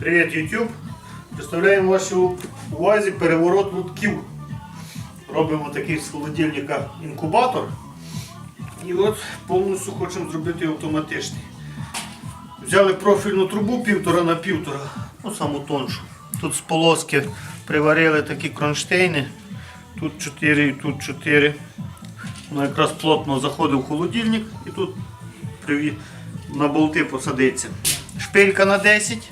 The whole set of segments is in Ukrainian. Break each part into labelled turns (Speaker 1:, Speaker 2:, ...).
Speaker 1: Привіт, YouTube! Представляємо вашій увазі переворот лутків. Робимо такий з холодильника інкубатор. І от повністю хочемо зробити автоматичний. Взяли профільну трубу півтора на півтора, ну саму тоншу. Тут з полоски приварили такі кронштейни. Тут 4 і тут 4. Воно якраз плотно заходить в холодильник і тут на болти посадиться. Шпилька на 10.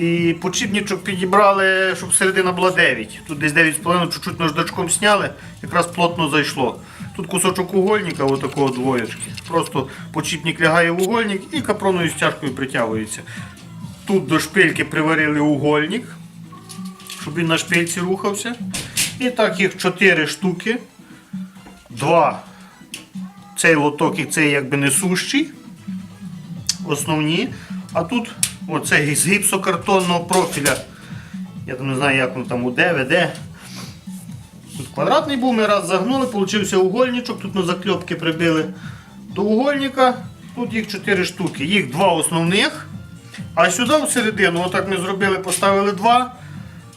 Speaker 1: І почіпничок підібрали, щоб середина була 9. Тут десь 9,5, чуть-чуть наждачком сняли, якраз плотно зайшло. Тут кусочок угольника, отакого двоєчки. Просто почіпник лягає в угольник і капроною стяжкою притягується. Тут до шпильки приварили угольник, щоб він на шпильці рухався. І так їх 4 штуки. Два. Цей лоток і цей якби несущий основні. А тут оцей з гіпсокартонного профіля. Я там не знаю, як воно там УД, ВД. Тут квадратний був, ми раз загнули, получився угольничок, тут на закльопки прибили до угольника. Тут їх 4 штуки. Їх два основних. А сюди всередину, отак ми зробили, поставили два.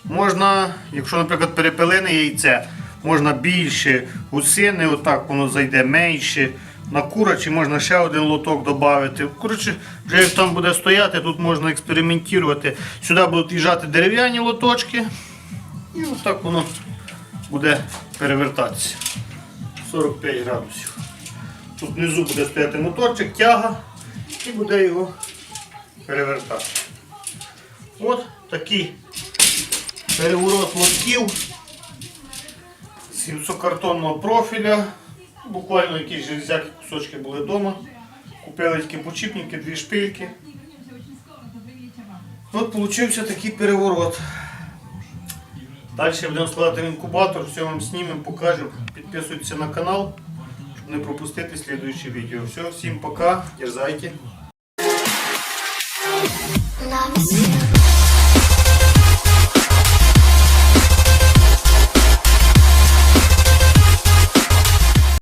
Speaker 1: Можна, якщо, наприклад, перепелине яйце, можна більше гусини, отак воно зайде менше. На курачі можна ще один лоток додати. Коротше, вже як там буде стояти, тут можна експериментувати. Сюди будуть їжджати дерев'яні лоточки. І отак воно буде перевертатися. 45 градусів. Тут внизу буде стояти моторчик, тяга і буде його перевертати. От такий переворот лотків з гіпсокартонного профіля. Буквально якісь железяки кусочки були вдома. Купили такі почіпники, дві шпильки. От получився такий переворот. Далі будемо складати інкубатор, все вам знімемо, покажемо. Підписуйтесь на канал, щоб не пропустити слідуючі відео. Все, всім пока, дерзайте.